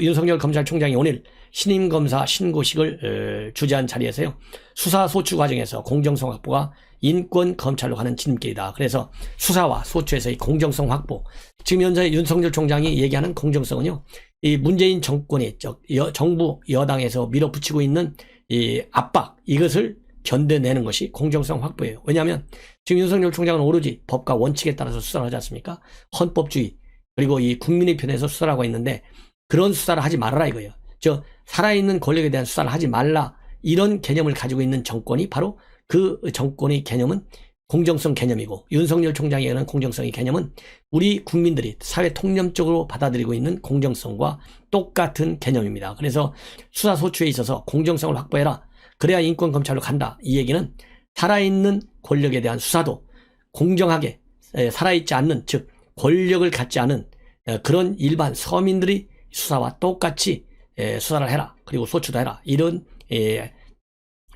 윤석열 검찰총장이 오늘 신임 검사 신고식을 어, 주재한 자리에서요. 수사 소추 과정에서 공정성 확보가 인권 검찰로 가는 지름길이다. 그래서 수사와 소추에서의 공정성 확보. 지금 현재 윤석열 총장이 얘기하는 공정성은요. 이 문재인 정권이 저- 여- 정부 여당에서 밀어붙이고 있는 이 압박 이것을 견뎌내는 것이 공정성 확보예요. 왜냐하면 지금 윤석열 총장은 오로지 법과 원칙에 따라서 수사를 하지 않습니까? 헌법주의 그리고 이 국민의 편에서 수사를 하고 있는데 그런 수사를 하지 말아라 이거예요. 저 살아있는 권력에 대한 수사를 하지 말라 이런 개념을 가지고 있는 정권이 바로 그 정권의 개념은 공정성 개념이고 윤석열 총장이 하는 공정성의 개념은 우리 국민들이 사회 통념적으로 받아들이고 있는 공정성과 똑같은 개념입니다. 그래서 수사 소추에 있어서 공정성을 확보해라. 그래야 인권 검찰로 간다. 이 얘기는 살아있는 권력에 대한 수사도 공정하게 에, 살아있지 않는 즉 권력을 갖지 않은 에, 그런 일반 서민들이 수사와 똑같이 에, 수사를 해라. 그리고 소추도 해라. 이런 에,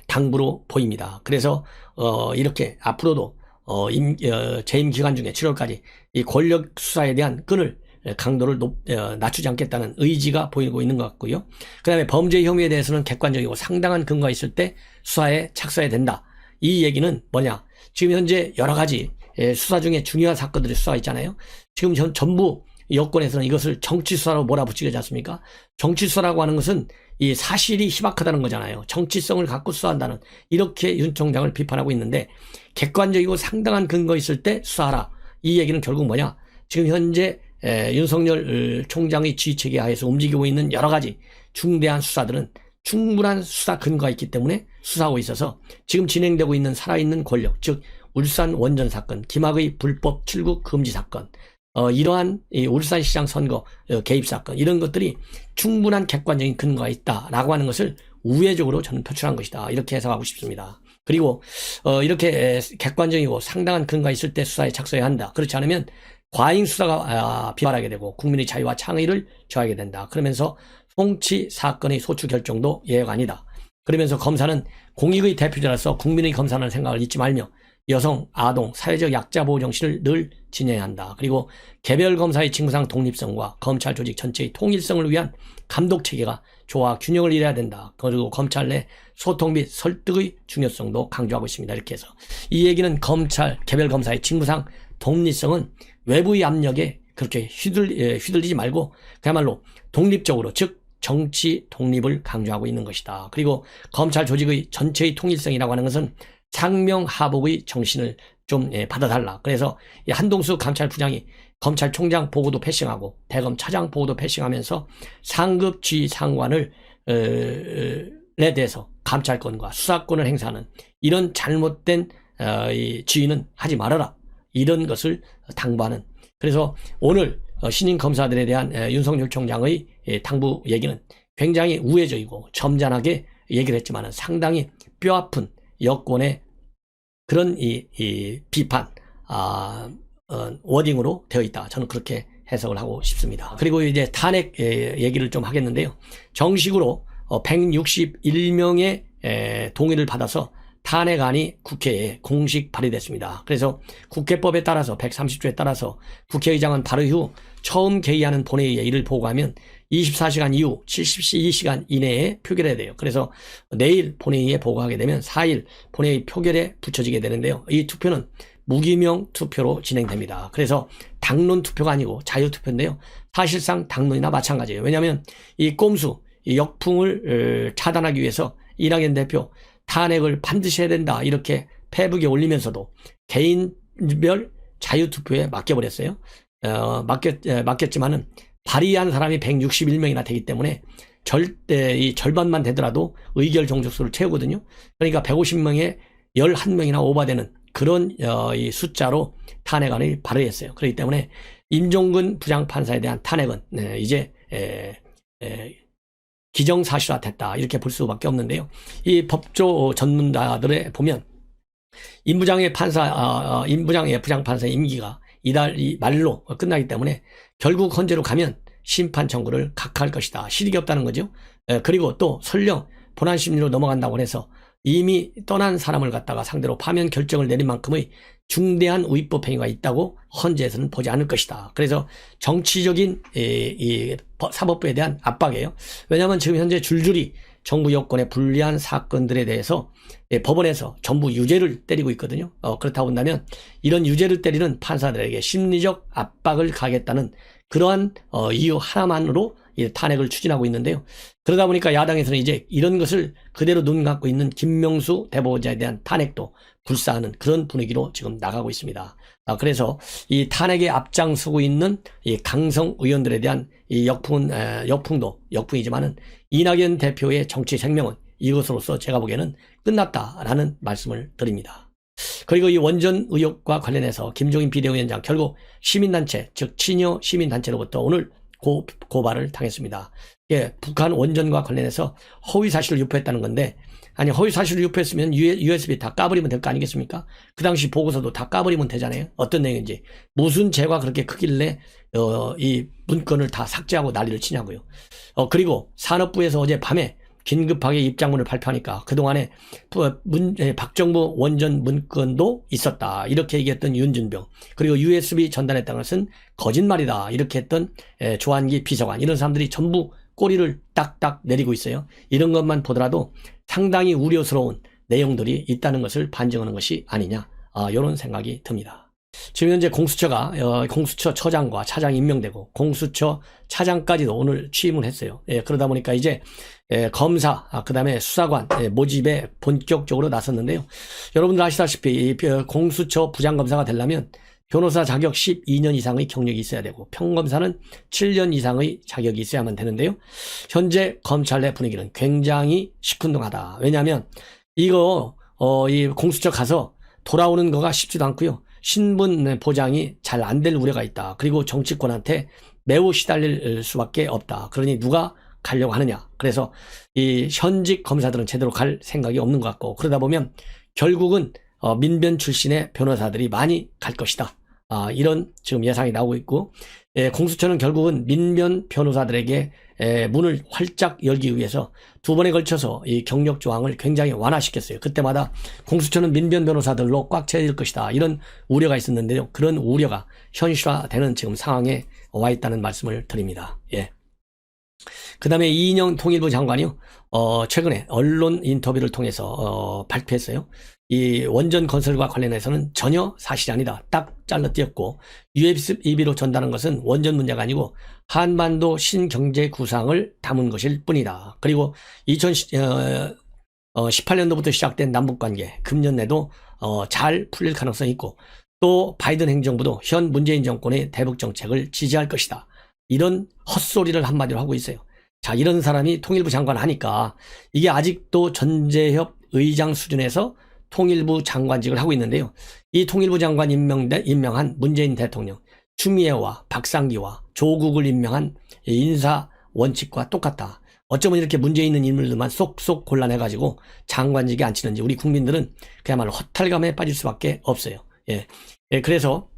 당부로 보입니다. 그래서 어, 이렇게 앞으로도 어, 임, 어, 재임 기간 중에 7월까지 이 권력 수사에 대한 끈을 에, 강도를 높, 어, 낮추지 않겠다는 의지가 보이고 있는 것 같고요. 그 다음에 범죄 혐의에 대해서는 객관적이고 상당한 근거가 있을 때 수사에 착수해야 된다. 이 얘기는 뭐냐? 지금 현재 여러 가지 에, 수사 중에 중요한 사건들이 수사가 있잖아요. 지금 전, 전부 여권에서는 이것을 정치 수사로 몰아붙이지 않습니까? 정치 수사라고 하는 것은 이 사실이 희박하다는 거잖아요. 정치성을 갖고 수사한다는 이렇게 윤 총장을 비판하고 있는데 객관적이고 상당한 근거 있을 때 수사하라. 이 얘기는 결국 뭐냐? 지금 현재 에, 윤석열 어, 총장의 지휘체계 하에서 움직이고 있는 여러 가지 중대한 수사들은 충분한 수사 근거가 있기 때문에 수사하고 있어서 지금 진행되고 있는 살아있는 권력, 즉 울산 원전 사건, 김학의 불법 출국 금지 사건, 어, 이러한 이 울산 시장 선거 어, 개입 사건 이런 것들이 충분한 객관적인 근거가 있다라고 하는 것을 우회적으로 저는 표출한 것이다 이렇게 해석하고 싶습니다. 그리고 어, 이렇게 에, 객관적이고 상당한 근거가 있을 때 수사에 착수해야 한다. 그렇지 않으면 과잉 수사가 아, 비발하게 되고 국민의 자유와 창의를 저하게 된다. 그러면서 송치 사건의 소추 결정도 예외가 아니다. 그러면서 검사는 공익의 대표자로서 국민의 검사라는 생각을 잊지 말며 여성, 아동, 사회적 약자 보호 정신을 늘 지녀야 한다. 그리고 개별 검사의 직무상 독립성과 검찰 조직 전체의 통일성을 위한 감독 체계가 조화 균형을 이뤄야 된다. 그리고 검찰 내 소통 및 설득의 중요성도 강조하고 있습니다. 이렇게 해서 이 얘기는 검찰 개별 검사의 직무상 독립성은 외부의 압력에 그렇게 휘둘, 예, 휘둘리지 말고 그야말로 독립적으로 즉 정치 독립을 강조하고 있는 것이다. 그리고 검찰 조직의 전체의 통일성이라고 하는 것은 상명하복의 정신을 좀 예, 받아달라. 그래서 이 한동수 감찰부장이 검찰총장 보고도 패싱하고 대검 차장 보고도 패싱하면서 상급 지휘 상관을 어, 에 대해서 감찰권과 수사권을 행사하는 이런 잘못된 어, 이 지휘는 하지 말아라. 이런 것을 당부하는. 그래서 오늘 어, 신임 검사들에 대한 에, 윤석열 총장의 예, 당부 얘기는 굉장히 우회적이고 점잖하게 얘기를 했지만 상당히 뼈아픈 여권의 그런 이, 이 비판, 아, 어, 워딩으로 되어 있다. 저는 그렇게 해석을 하고 싶습니다. 그리고 이제 탄핵 예, 얘기를 좀 하겠는데요. 정식으로 161명의 동의를 받아서 탄핵안이 국회에 공식 발의됐습니다. 그래서 국회법에 따라서 130조에 따라서 국회의장은 발의 후 처음 개의하는 본회의에 이를 보고하면 24시간 이후 72시간 이내에 표결해야 돼요. 그래서 내일 본회의에 보고하게 되면 4일 본회의 표결에 붙여지게 되는데요. 이 투표는 무기명 투표로 진행됩니다. 그래서 당론 투표가 아니고 자유 투표인데요. 사실상 당론이나 마찬가지예요. 왜냐하면 이 꼼수, 이 역풍을 어, 차단하기 위해서 이낙연 대표 탄핵을 반드시 해야 된다 이렇게 페북에 올리면서도 개인별 자유 투표에 맡겨버렸어요. 어, 맡겼 에, 맡겼지만은 발의한 사람이 161명이나 되기 때문에 절대 이 절반만 되더라도 의결 종족수를 채우거든요. 그러니까 150명에 11명이나 오버되는 그런 어, 이 숫자로 탄핵안을 발의했어요. 그렇기 때문에 임종근 부장판사에 대한 탄핵은 네, 이제 에, 에, 기정사실화됐다 이렇게 볼 수밖에 없는데요. 이 법조 전문가들에 보면 임부장의 판사, 아, 아, 임부장의 부장판사 임기가 이달 이 말로 끝나기 때문에 결국 헌재로 가면 심판 청구를 각하할 것이다. 실익이 없다는 거죠. 에, 그리고 또 설령 본안 심리로 넘어간다고 해서 이미 떠난 사람을 갖다가 상대로 파면 결정을 내린 만큼의 중대한 위법 행위가 있다고 헌재에서는 보지 않을 것이다. 그래서 정치적인 이, 이 법- 사법부에 대한 압박이에요. 왜냐하면 지금 현재 줄줄이 정부 여권의 불리한 사건들에 대해서 예, 법원에서 전부 유죄를 때리고 있거든요. 어, 그렇다 본다면 이런 유죄를 때리는 판사들에게 심리적 압박을 가겠다는 그러한 어, 이유 하나만으로 이 탄핵을 추진하고 있는데요. 그러다 보니까 야당에서는 이제 이런 것을 그대로 눈 감고 있는 김명수 대법원장에 대한 탄핵도 불사하는 그런 분위기로 지금 나가고 있습니다. 아, 그래서 이 탄핵에 앞장서고 있는 이 강성 의원들에 대한 이 역풍은 에, 역풍도 역풍이지만은 이낙연 대표의 정치 생명은 이것으로서 제가 보기에는 끝났다라는 말씀을 드립니다. 그리고 이 원전 의혹과 관련해서 김종인 비대위원장 결국 시민단체 즉 친여 시민단체로부터 오늘 고, 고발을 당했습니다. 예, 북한 원전과 관련해서 허위 사실을 유포했다는 건데 아니 허위 사실을 유포했으면 USB 다 까버리면 될 거 아니겠습니까? 그 당시 보고서도 다 까버리면 되잖아요. 어떤 내용인지 무슨 죄가 그렇게 크길래 어, 이 문건을 다 삭제하고 난리를 치냐고요. 어, 그리고 산업부에서 어제 밤에 긴급하게 입장문을 발표하니까 그동안에 부- 문, 예, 박정부 원전 문건도 있었다. 이렇게 얘기했던 윤준병. 그리고 USB 전달했다는 것은 거짓말이다. 이렇게 했던 예, 조한기 비서관. 이런 사람들이 전부 꼬리를 딱딱 내리고 있어요. 이런 것만 보더라도 상당히 우려스러운 내용들이 있다는 것을 반증하는 것이 아니냐. 아, 이런 생각이 듭니다. 지금 현재 공수처가 어, 공수처 처장과 차장이 임명되고 공수처 차장까지도 오늘 취임을 했어요. 예, 그러다 보니까 이제 예, 검사, 아, 그다음에 수사관 예, 모집에 본격적으로 나섰는데요. 여러분들 아시다시피 이 벼- 공수처 부장검사가 되려면 변호사 자격 12년 이상의 경력이 있어야 되고 평검사는 7년 이상의 자격이 있어야만 되는데요. 현재 검찰 내 분위기는 굉장히 시큰둥하다. 왜냐하면 이거 어, 이 공수처 가서 돌아오는 거가 쉽지도 않고요. 신분 보장이 잘 안 될 우려가 있다. 그리고 정치권한테 매우 시달릴 수밖에 없다. 그러니 누가 가려고 하느냐. 그래서 이 현직 검사들은 제대로 갈 생각이 없는 것 같고 그러다 보면 결국은 어, 민변 출신의 변호사들이 많이 갈 것이다. 아, 이런 지금 예상이 나오고 있고 예, 공수처는 결국은 민변 변호사들에게 에, 문을 활짝 열기 위해서 두 번에 걸쳐서 이 경력 조항을 굉장히 완화시켰어요. 그때마다 공수처는 민변 변호사들로 꽉 채워질 것이다. 이런 우려가 있었는데요. 그런 우려가 현실화되는 지금 상황에 와 있다는 말씀을 드립니다. 예. 그 다음에 이인영 통일부 장관이요, 어, 최근에 언론 인터뷰를 통해서, 어, 발표했어요. 이 원전 건설과 관련해서는 전혀 사실이 아니다. 딱 잘라 띄었고, USB로 전달한 것은 원전 문제가 아니고, 한반도 신경제 구상을 담은 것일 뿐이다. 그리고 2018년도부터 시작된 남북 관계, 금년 내도, 어, 잘 풀릴 가능성이 있고, 또 바이든 행정부도 현 문재인 정권의 대북 정책을 지지할 것이다. 이런 헛소리를 한마디로 하고 있어요. 자, 이런 사람이 통일부 장관 하니까 이게 아직도 전재협 의장 수준에서 통일부 장관직을 하고 있는데요. 이 통일부 장관 임명된, 임명한 문재인 대통령, 추미애와 박상기와 조국을 임명한 인사 원칙과 똑같다. 어쩌면 이렇게 문제 있는 인물들만 쏙쏙 골라내가지고 장관직에 앉히는지 우리 국민들은 그야말로 허탈감에 빠질 수밖에 없어요. 예. 예, 그래서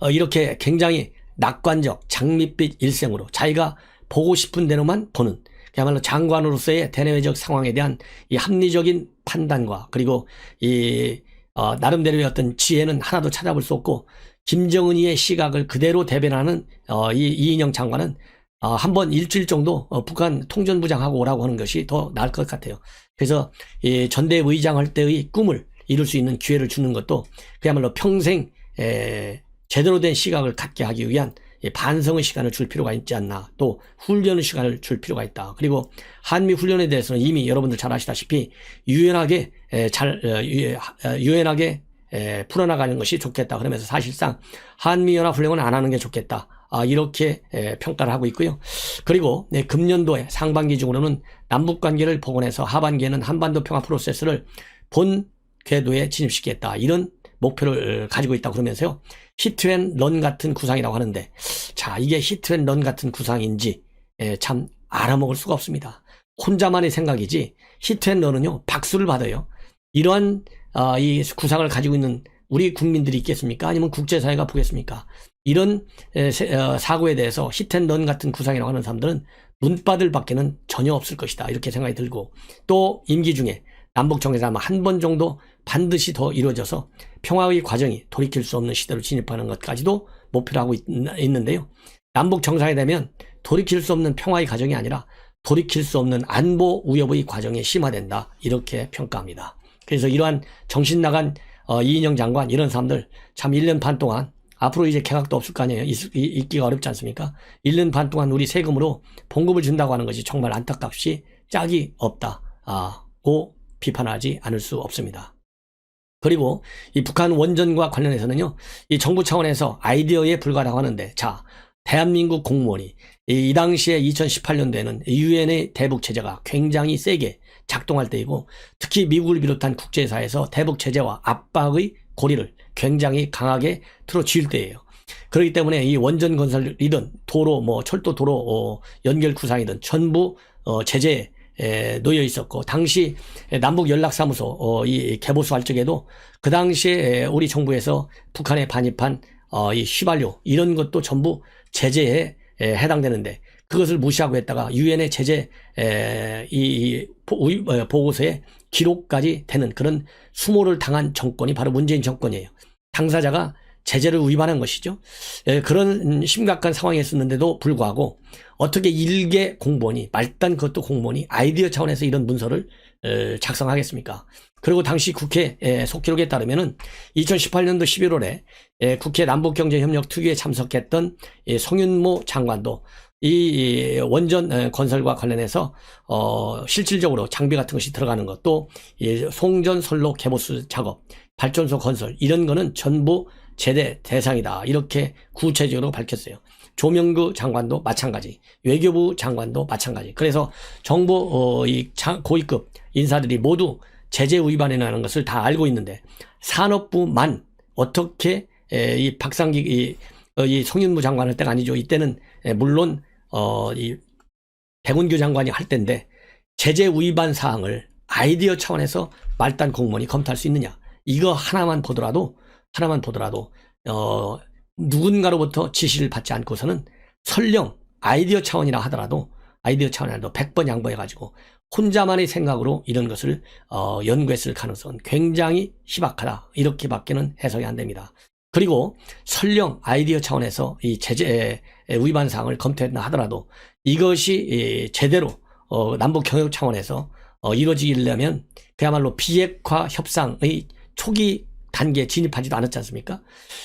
어, 이렇게 굉장히 낙관적 장밋빛 일생으로 자기가 보고 싶은 대로만 보는 그야말로 장관으로서의 대내외적 상황에 대한 이 합리적인 판단과 그리고 이 어, 나름대로의 어떤 지혜는 하나도 찾아볼 수 없고 김정은이의 시각을 그대로 대변하는 어, 이 이인영 장관은 어, 한번 일주일 정도 어, 북한 통전부장하고 오라고 하는 것이 더 나을 것 같아요. 그래서 이 전대의장 할 때의 꿈을 이룰 수 있는 기회를 주는 것도 그야말로 평생 에, 제대로 된 시각을 갖게 하기 위한 이 반성의 시간을 줄 필요가 있지 않나. 또 훈련의 시간을 줄 필요가 있다. 그리고 한미 훈련에 대해서는 이미 여러분들 잘 아시다시피 유연하게 에, 잘 어, 유- 어, 유연하게 에, 풀어나가는 것이 좋겠다. 그러면서 사실상 한미 연합 훈련은 안 하는 게 좋겠다. 아, 이렇게 에, 평가를 하고 있고요. 그리고 네, 금년도에 상반기 중으로는 남북 관계를 복원해서 하반기에는 한반도 평화 프로세스를 본 궤도에 진입시키겠다. 이런 목표를 어, 가지고 있다고 그러면서요. 히트앤런 같은 구상이라고 하는데 자 이게 히트앤런 같은 구상인지 에, 참 알아먹을 수가 없습니다. 혼자만의 생각이지 히트앤런은요 박수를 받아요. 이러한 아, 이 구상을 가지고 있는 우리 국민들이 있겠습니까? 아니면 국제사회가 보겠습니까? 이런 에, 세- 어, 사고에 대해서 히트앤런 같은 구상이라고 하는 사람들은 문바들 밖에는 전혀 없을 것이다. 이렇게 생각이 들고 또 임기 중에 남북 정상회담 한 번 정도 반드시 더 이루어져서 평화의 과정이 돌이킬 수 없는 시대로 진입하는 것까지도 목표로 하고 있, 있는데요. 남북 정상회담은 돌이킬 수 없는 평화의 과정이 아니라 돌이킬 수 없는 안보 위협의 과정에 심화된다. 이렇게 평가합니다. 그래서 이러한 정신 나간 어, 이인영 장관 이런 사람들 참 1년 반 동안 앞으로 이제 개각도 없을 거 아니에요. 있, 있기가 어렵지 않습니까? 1년 반 동안 우리 세금으로 봉급을 준다고 하는 것이 정말 안타깝시 짝이 없다고 비판하지 않을 수 없습니다. 그리고 이 북한 원전과 관련해서는요, 이 정부 차원에서 아이디어에 불과라고 하는데, 자, 대한민국 공무원이 이, 이 당시에 2018년도에는 유엔의 대북 체제가 굉장히 세게 작동할 때이고, 특히 미국을 비롯한 국제사에서 대북 체제와 압박의 고리를 굉장히 강하게 틀어쥐을 때예요. 그렇기 때문에 이 원전 건설이든 도로, 뭐 철도 도로 어, 연결 구상이든 전부 어, 제재에 에, 놓여 있었고 당시 남북 연락사무소 어, 이 개보수 할 적에도 그 당시에 우리 정부에서 북한에 반입한 어, 이 휘발유 이런 것도 전부 제재에 에, 해당되는데 그것을 무시하고 했다가 유엔의 제재 에, 이, 이 보, 어, 보고서에 기록까지 되는 그런 수모를 당한 정권이 바로 문재인 정권이에요. 당사자가 제재를 위반한 것이죠. 에, 그런 심각한 상황이었는데도 불구하고 어떻게 일개 공무원이 말단 그것도 공무원이 아이디어 차원에서 이런 문서를 에, 작성하겠습니까? 그리고 당시 국회 에, 속기록에 따르면은 2018년도 11월에 에, 국회 남북경제협력 특위에 참석했던 이 성윤모 장관도 이, 이 원전 에, 건설과 관련해서 어, 실질적으로 장비 같은 것이 들어가는 것도 이 송전 선로 개보수 작업, 발전소 건설 이런 거는 전부 제대 대상이다 이렇게 구체적으로 밝혔어요. 조명구 장관도 마찬가지, 외교부 장관도 마찬가지. 그래서 정부 어, 이 장- 고위급 인사들이 모두 제재 위반에 나는 것을 다 알고 있는데 산업부만 어떻게 에, 이 박상기 이, 어, 이 송윤무 장관 할 때가 아니죠. 이때는 에, 물론 어, 이 백운규 장관이 할 때인데 제재 위반 사항을 아이디어 차원에서 말단 공무원이 검토할 수 있느냐? 이거 하나만 보더라도 하나만 보더라도 어, 누군가로부터 지시를 받지 않고서는 설령 아이디어 차원이라 하더라도 아이디어 차원이라도 100번 양보해가지고 혼자만의 생각으로 이런 것을 어, 연구했을 가능성은 굉장히 희박하다. 이렇게밖에는 해석이 안 됩니다. 그리고 설령 아이디어 차원에서 이 제재 위반 사항을 검토했다 하더라도 이것이 이 제대로 어, 남북 경협 차원에서 어, 이루어지려면 그야말로 비핵화 협상의 초기 단계에 진입하지도 않았지 않습니까?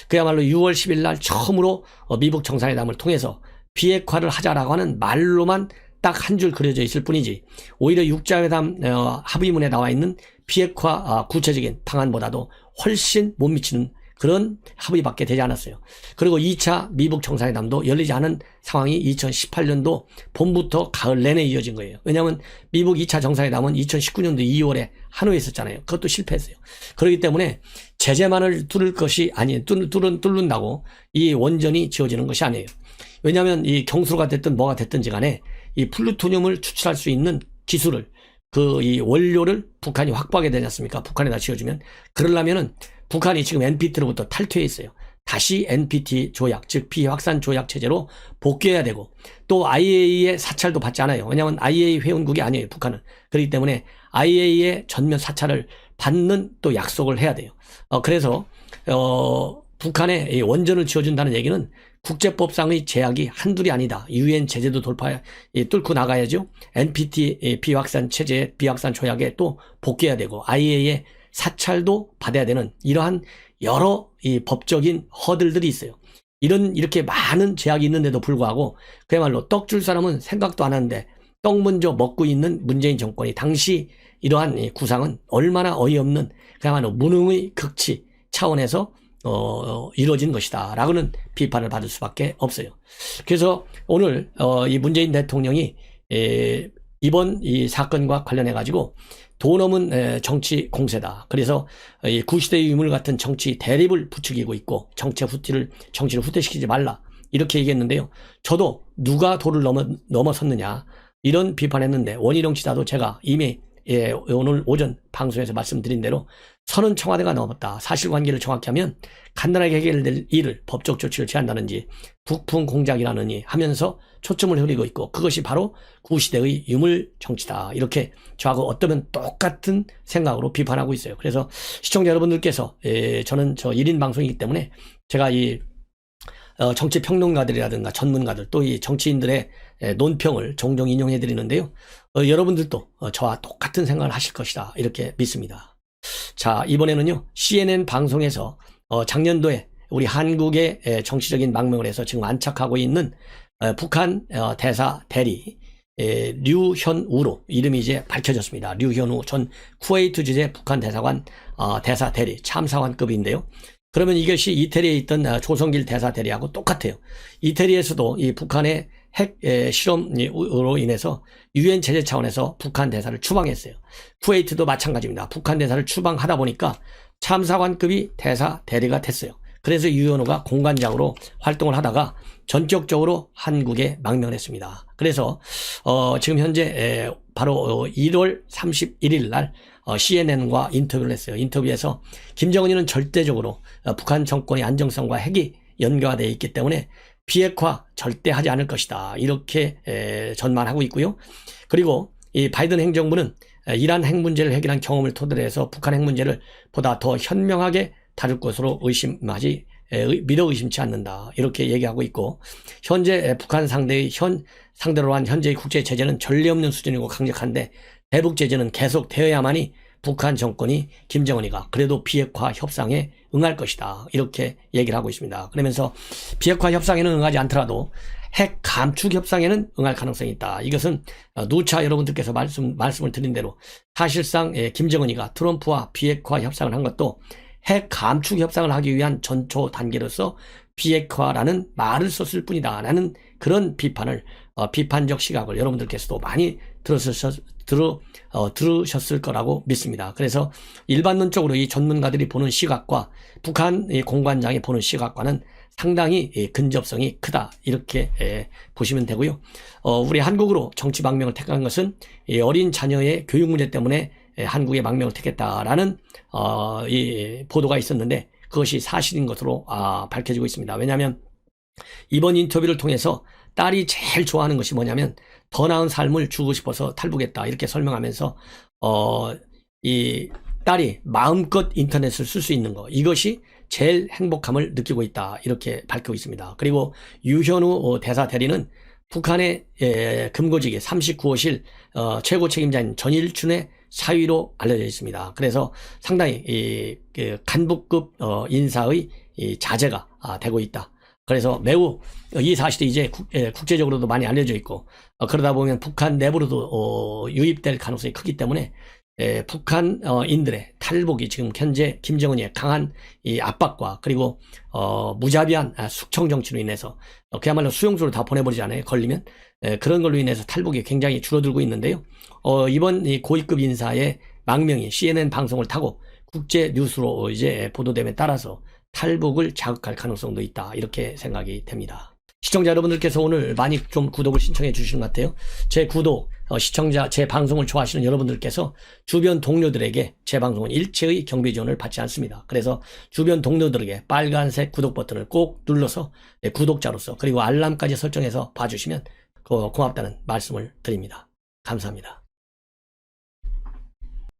그야말로 6월 10일 날 처음으로 어, 미북 정상회담을 통해서 비핵화를 하자라고 하는 말로만 딱 한 줄 그려져 있을 뿐이지 오히려 육자회담 어, 합의문에 나와 있는 비핵화 아, 구체적인 방안보다도 훨씬 못 미치는 그런 합의밖에 되지 않았어요. 그리고 2차 미북 정상회담도 열리지 않은 상황이 2018년도 봄부터 가을 내내 이어진 거예요. 왜냐하면 미북 2차 정상회담은 2019년도 2월에 하노이에 있었잖아요. 그것도 실패했어요. 그렇기 때문에 제재만을 뚫을 것이 아니 뚫, 뚫은, 뚫는다고 이 원전이 지어지는 것이 아니에요. 왜냐하면 이 경수가 됐든 뭐가 됐든지 간에 이 플루토늄을 추출할 수 있는 기술을 그 이 원료를 북한이 확보하게 되지 않습니까? 북한에다 지어주면 그러려면은 북한이 지금 NPT로부터 탈퇴해 있어요. 다시 NPT 조약, 즉 비확산 조약 체제로 복귀해야 되고 또 IAEA의 사찰도 받지 않아요. 왜냐하면 IAEA 회원국이 아니에요. 북한은. 그렇기 때문에 IAEA의 전면 사찰을 받는 또 약속을 해야 돼요. 어, 그래서 어, 북한에 이 원전을 지어준다는 얘기는 국제법상의 제약이 한둘이 아니다. 유엔 제재도 돌파 이, 뚫고 나가야죠. NPT 이, 비확산 체제, 비확산 조약에 또 복귀해야 되고 IAEA 사찰도 받아야 되는 이러한 여러 이 법적인 허들들이 있어요. 이런 이렇게 많은 제약이 있는데도 불구하고 그야말로 떡 줄 사람은 생각도 안 하는데 떡 먼저 먹고 있는 문재인 정권이 당시 이러한 이 구상은 얼마나 어이없는 그야말로 무능의 극치 차원에서 어, 이루어진 것이다. 라고는 비판을 받을 수밖에 없어요. 그래서 오늘, 어, 이 문재인 대통령이, 에, 이번 이 사건과 관련해가지고 돈 없는 에, 정치 공세다. 그래서 이 구시대 유물 같은 정치 대립을 부추기고 있고 정치 후퇴를, 정치를 후퇴시키지 말라. 이렇게 얘기했는데요. 저도 누가 도를 넘어, 넘어섰느냐. 이런 비판했는데 원희룡 지사도 제가 이미 예, 오늘 오전 방송에서 말씀드린 대로 선은 청와대가 넘었다. 사실관계를 정확히 하면 간단하게 해결될 일을 법적 조치를 취한다는지 북풍 공작이라느니 하면서 초점을 흐리고 있고 그것이 바로 구시대의 유물 정치다. 이렇게 저하고 어쩌면 똑같은 생각으로 비판하고 있어요. 그래서 시청자 여러분들께서 에, 저는 저 1인 방송이기 때문에 제가 이 어, 정치 평론가들이라든가 전문가들 또 이 정치인들의 에, 논평을 종종 인용해 드리는데요. 어, 여러분들도 어, 저와 똑같은 생각을 하실 것이다. 이렇게 믿습니다. 자, 이번에는요. CNN 방송에서 어, 작년도에 우리 한국의 에, 정치적인 망명을 해서 지금 안착하고 있는 어, 북한 어, 대사 대리 에, 류현우로 이름이 이제 밝혀졌습니다. 류현우 전 쿠웨이트 주재 북한 대사관 어, 대사 대리 참사관급인데요. 그러면 이것이 이태리에 있던 어, 조성길 대사 대리하고 똑같아요. 이태리에서도 이 북한의 핵 에, 실험으로 인해서 유엔 제재 차원에서 북한 대사를 추방했어요. 쿠웨이트도 마찬가지입니다. 북한 대사를 추방하다 보니까 참사관급이 대사 대리가 됐어요. 그래서 유현우가 공관장으로 활동을 하다가 전격적으로 한국에 망명을 했습니다. 그래서 어, 지금 현재 에, 바로 어, 1월 31일 날 어, CNN과 인터뷰를 했어요. 인터뷰에서 김정은이는 절대적으로 어, 북한 정권의 안정성과 핵이 연계되어 있기 때문에 비핵화 절대 하지 않을 것이다. 이렇게 에, 전망하고 있고요. 그리고 이 바이든 행정부는 에, 이란 핵 문제를 해결한 경험을 토대로 해서 북한 핵 문제를 보다 더 현명하게 다룰 것으로 의심하지 믿어 의심치 않는다. 이렇게 얘기하고 있고 현재 에, 북한 상대의 현 상대로 한 현재의 국제 제재는 전례 없는 수준이고 강력한데 대북 제재는 계속 되어야만이 북한 정권이 김정은이가 그래도 비핵화 협상에 응할 것이다. 이렇게 얘기를 하고 있습니다. 그러면서 비핵화 협상에는 응하지 않더라도 핵 감축 협상에는 응할 가능성이 있다. 이것은 어, 누차 여러분들께서 말씀, 말씀을 드린 대로 사실상 예, 김정은이가 트럼프와 비핵화 협상을 한 것도 핵 감축 협상을 하기 위한 전초 단계로서 비핵화라는 말을 썼을 뿐이다. 라는 그런 비판을, 어, 비판적 시각을 여러분들께서도 많이 들으셨, 들어, 어, 들으셨을 거라고 믿습니다. 그래서 일반론적으로 이 전문가들이 보는 시각과 북한 이 공관장이 보는 시각과는 상당히 예, 근접성이 크다. 이렇게 예, 보시면 되고요. 어, 우리 한국으로 정치 망명을 택한 것은 이 어린 자녀의 교육 문제 때문에 예, 한국의 망명을 택했다라는 어, 이 보도가 있었는데 그것이 사실인 것으로 아, 밝혀지고 있습니다. 왜냐하면 이번 인터뷰를 통해서 딸이 제일 좋아하는 것이 뭐냐면 더 나은 삶을 주고 싶어서 탈북했다 이렇게 설명하면서 어, 이 딸이 마음껏 인터넷을 쓸 수 있는 거 이것이 제일 행복함을 느끼고 있다 이렇게 밝히고 있습니다. 그리고 유현우 어, 대사 대리는 북한의 에, 금고직의 39호실 어, 최고 책임자인 전일춘의 사위로 알려져 있습니다. 그래서 상당히 이, 그 간부급 어, 인사의 이 자제가 아, 되고 있다. 그래서 매우 이 사실이 이제 국, 제적으로도 많이 알려져 있고 어, 그러다 보면 북한 내부로도 어, 유입될 가능성이 크기 때문에 에, 북한인들의 탈북이 지금 현재 김정은의 강한 이 압박과 그리고 어, 무자비한 아, 숙청 정치로 인해서 어, 그야말로 수용소로 다 보내버리잖아요. 걸리면 에, 그런 걸로 인해서 탈북이 굉장히 줄어들고 있는데요. 어, 이번 이 고위급 인사의 망명이 CNN 방송을 타고 국제 뉴스로 이제 보도됨에 따라서 탈북을 자극할 가능성도 있다. 이렇게 생각이 됩니다. 시청자 여러분들께서 오늘 많이 좀 구독을 신청해 주시는 것 같아요. 제 구독, 어, 시청자, 제 방송을 좋아하시는 여러분들께서 주변 동료들에게 제 방송은 일체의 경비 지원을 받지 않습니다. 그래서 주변 동료들에게 빨간색 구독 버튼을 꼭 눌러서 네, 구독자로서 그리고 알람까지 설정해서 봐주시면 그 고맙다는 말씀을 드립니다. 감사합니다.